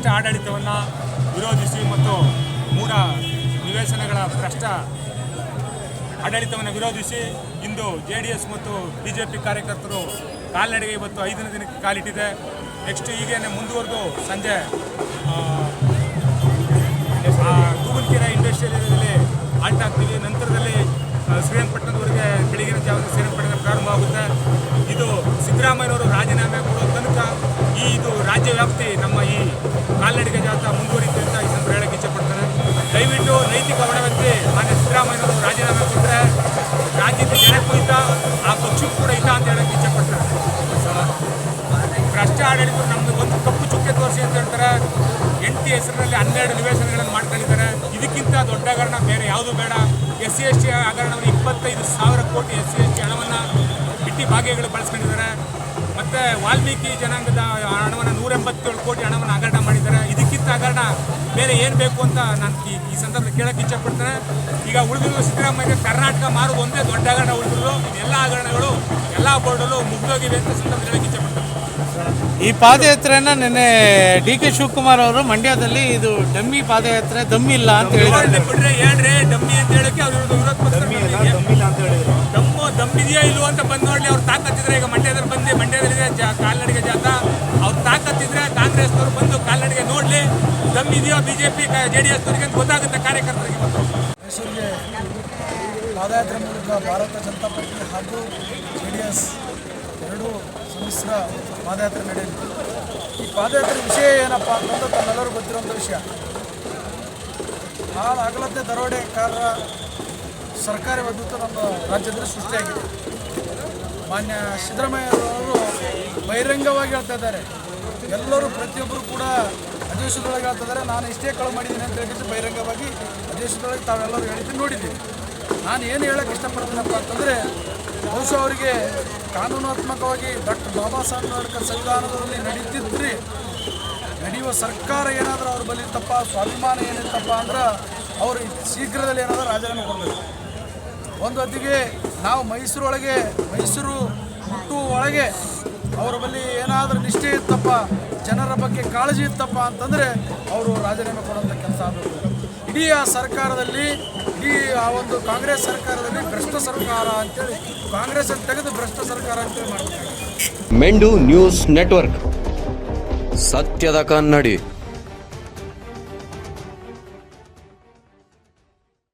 ಭ್ರಷ್ಟ ಆಡಳಿತವನ್ನು ವಿರೋಧಿಸಿ ಮತ್ತು ಮೂಢ ನಿವೇಶನಗಳ ಭ್ರಷ್ಟ ಆಡಳಿತವನ್ನು ವಿರೋಧಿಸಿ ಇಂದು ಜೆ ಡಿ ಎಸ್ ಮತ್ತು ಬಿ ಜೆ ಪಿ ಕಾರ್ಯಕರ್ತರು ಕಾಲ್ನಡಿಗೆ ಇವತ್ತು ಐದನೇ ದಿನಕ್ಕೆ ಕಾಲಿಟ್ಟಿದೆ. ನೆಕ್ಸ್ಟ್ ಈಗೇನೆ ಮುಂದುವರೆದು ಸಂಜೆ ತೂಗುಲ್ಕೆರೆ ಇಂಡಸ್ಟ್ರಿಯಲ್ ಏರಿಯಾದಲ್ಲಿ ಆಲ್ಟ್ ಆಗ್ತೀವಿ ನಂತರದಲ್ಲಿ ಶ್ರೀರಂಗಪಟ್ಟಣದವರೆಗೆ ಬೆಳಗಿನ ಜಾವದ ಶ್ರೀರಂಗಪಟ್ಟಣ ಪ್ರಾರಂಭ ಆಗುತ್ತೆ ಇದು ಸಿದ್ದರಾಮಯ್ಯವರು ರಾಜೀನಾಮೆ ಕೊಡೋ ತನಕ ಈ ಇದು ರಾಜ್ಯ ವ್ಯಾಪ್ತಿ ನಮ್ಮ ಈ ಕಾಲ್ನಡಿಗೆ ಜಾಥಾ ಮುಂದುವರಿಯುತ್ತೆ ಅಂತ ಈ ಸಂದರ್ಭ ಹೇಳಕ್ಕೆ ಇಚ್ಛೆಪಡ್ತಾರೆ. ದಯವಿಟ್ಟು ನೈತಿಕ ಹೊಣೆವೆತ್ತಿ ಮಾನ್ಯ ಸಿದ್ದರಾಮಯ್ಯನವರು ರಾಜೀನಾಮೆ ಕೊಟ್ಟರೆ ರಾಜ್ಯದ ಜನಕ್ಕೂ ಹಿತ, ಆ ಪಕ್ಷಕ್ಕೂ ಕೂಡ ಹಿತ ಅಂತ ಹೇಳಕ್ಕೆ ಇಚ್ಛೆಪಡ್ತಾರೆ. ಭ್ರಷ್ಟ ಆಡಳಿತರು ನಮ್ದು ಒಂದು ಕಪ್ಪು ಚುಕ್ಕೆ ತೋರಿಸಿ ಅಂತ ಹೇಳ್ತಾರೆ. ಎಂಟಿ ಹೆಸರಿನಲ್ಲಿ ಹನ್ನೆರಡು ನಿವೇಶನಗಳನ್ನು ಮಾಡ್ಕೊಂಡಿದ್ದಾರೆ. ಇದಕ್ಕಿಂತ ದೊಡ್ಡ ಹಗರಣ ಬೇರೆ ಯಾವುದು ಬೇಡ. ಎಸ್ ಸಿ ಎಸ್ ಟಿ ಹಗರಣವನ್ನು ಇಪ್ಪತ್ತೈದು ಸಾವಿರ ಕೋಟಿ ಎಸ್ ಸಿ ಎಸ್ ಟಿ ಹಣವನ್ನು ಬಿಟ್ಟಿ ಭಾಗ್ಯಗಳು ಬಳಸ್ಕೊಂಡಿದ್ದಾರೆ. ಮತ್ತು ವಾಲ್ಮೀಕಿ ಜನಾಂಗದ ಏನು ಬೇಕು ಅಂತ ನಾನು ಈ ಈ ಸಂದರ್ಭದಲ್ಲಿ ಕೇಳಕ್ಕೆ ಇಚ್ಛಪಡ್ತೇನೆ. ಈಗ ಉಳಿದಿರೋ ಸಿದ್ದರಾಮಯ್ಯ ಕರ್ನಾಟಕ ಮಾರು ಒಂದೇ ದೊಡ್ಡ ಹಗರಣ ಉಳಿದಿರೋ ಎಲ್ಲ ಹಗರಣಗಳು ಎಲ್ಲ ಬೋರ್ಡಲ್ಲೂ ಮುಗ್ದೋಗಿವೆ ಅಂತ ಸಂದರ್ಭದಲ್ಲಿ ಹೇಳಕ್ಕೆ ಇಚ್ಛಪಡ್ತೇನೆ. ಈ ಪಾದಯಾತ್ರೆಯನ್ನ ನಿನ್ನೆ ಡಿ ಕೆ ಶಿವಕುಮಾರ್ ಅವರು ಮಂಡ್ಯದಲ್ಲಿ ಇದು ಡಮ್ಮಿ ಪಾದಯಾತ್ರೆ ದಮ್ಮಿಲ್ಲ ಅಂತ ಹೇಳಿದ್ರು ಕೊಟ್ರೆ ಹೇಳ್ರಿ ಡಮ್ಮಿ ಅಂತ ಹೇಳಕ್ಕೆ ಅವ್ರ ವಿರೋಧ ಪಕ್ಷ ಡಮ್ಮು ದಮ್ಮಿದೆಯಾ ಇಲ್ವೋ ಅಂತ ಬಂದ್ ನೋಡ್ಲಿ ಅವ್ರು ತಾಕತ್ತಿದ್ರೆ ಈಗ ಮಂಡ್ಯದಲ್ಲಿ ಬಂದೆ ಮಂಡ್ಯದಲ್ಲಿದೆ ದಮ್ ಇದೆಯೋ ಬಿಜೆಪಿ ಜೆ ಡಿ ಎಸ್ ಅವರಿಗೆ ಗೊತ್ತಾಗುತ್ತೆ ಕಾರ್ಯಕರ್ತರಿಗೆ ಮತ್ತು ಮೈಸೂರಿಗೆ ಪಾದಯಾತ್ರೆ ಮೂಲಕ ಭಾರತ ಜನತಾ ಪಾರ್ಟಿ ಹಾಗೂ ಜೆ ಡಿ ಎಸ್ ಎರಡೂ ಸಮ್ಮಿಶ್ರ ಪಾದಯಾತ್ರೆ ನಡೆಯಲಿದೆ ಈ ಪಾದಯಾತ್ರೆ ವಿಷಯ ಏನಪ್ಪ ಅಂತಂದ್ರೆ ತಮ್ಮೆಲ್ಲರೂ ಗೊತ್ತಿರುವಂಥ ವಿಷಯ. ಭಾಳ ಅಗಲತೆ ದರೋಡೆಕಾರರ ಸರ್ಕಾರಿ ಬದ್ಧತೆ ನಮ್ಮ ರಾಜ್ಯದಲ್ಲಿ ಸೃಷ್ಟಿಯಾಗಿದೆ. ಮಾನ್ಯ ಸಿದ್ದರಾಮಯ್ಯವರು ಬಹಿರಂಗವಾಗಿ ಹೇಳ್ತಾ ಇದ್ದಾರೆ. ಎಲ್ಲರೂ ಪ್ರತಿಯೊಬ್ಬರು ಕೂಡ ಅಧಿವೇಶನದೊಳಗೆ ಇದ್ದಾರೆ ನಾನು ಇಷ್ಟೇ ಕಳು ಮಾಡಿದ್ದೀನಿ ಅಂತ ಹೇಳಿದ್ದು ಬಹಿರಂಗವಾಗಿ ಅಧಿವೇಶನದೊಳಗೆ ತಾವೆಲ್ಲರೂ ಹೇಳಿದ್ದು ನೋಡಿದ್ದೀವಿ. ನಾನು ಏನು ಹೇಳಕ್ಕೆ ಇಷ್ಟಪಡ್ತೀನಪ್ಪ ಅಂತಂದರೆ, ಬಹುಶಃ ಅವರಿಗೆ ಕಾನೂನಾತ್ಮಕವಾಗಿ ಡಾಕ್ಟರ್ ಬಾಬಾ ಸಾಹೇಬ್ ಅಂಬೇಡ್ಕರ್ ಸಂವಿಧಾನದಲ್ಲಿ ನಡೀತಿದ್ರಿ ನಡೆಯುವ ಸರ್ಕಾರ ಏನಾದರೂ ಅವ್ರ ಬಲಿತಪ್ಪ ಸ್ವಾಭಿಮಾನ ಏನಿತ್ತಪ್ಪ ಅಂದ್ರೆ ಅವರು ಶೀಘ್ರದಲ್ಲಿ ಏನಾದರೂ ರಾಜೀನಾಮೆ ಕೊಡಬೇಕು. ಒಂದು ಹೊತ್ತಿಗೆ ನಾವು ಮೈಸೂರೊಳಗೆ, ಮೈಸೂರು ಹುಟ್ಟುವ ಒಳಗೆ ಅವರ ಬಳಿ ಏನಾದರೂ ನಿಷ್ಠೆ ಇತ್ತಪ್ಪ ಜನರ ಬಗ್ಗೆ ಕಾಳಜಿ ಇತ್ತಪ್ಪ ಅಂತಂದರೆ ಅವರು ರಾಜೀನಾಮೆ ಕೊಡುವಂಥ ಕೆಲಸ ಆಗಬೇಕು. ಇಡೀ ಆ ಸರ್ಕಾರದಲ್ಲಿ, ಇಡೀ ಆ ಒಂದು ಕಾಂಗ್ರೆಸ್ ಸರ್ಕಾರದಲ್ಲಿ ಭ್ರಷ್ಟ ಸರ್ಕಾರ ಅಂತೇಳಿ, ಕಾಂಗ್ರೆಸ್ ತೆಗೆದು ಭ್ರಷ್ಟ ಸರ್ಕಾರ ಅಂತೇಳಿ ಮಾಡ್ತಾರೆ ಮೆಂಡು ನ್ಯೂಸ್ ನೆಟ್ವರ್ಕ್. ಸತ್ಯದ ಕನ್ನಡಿ.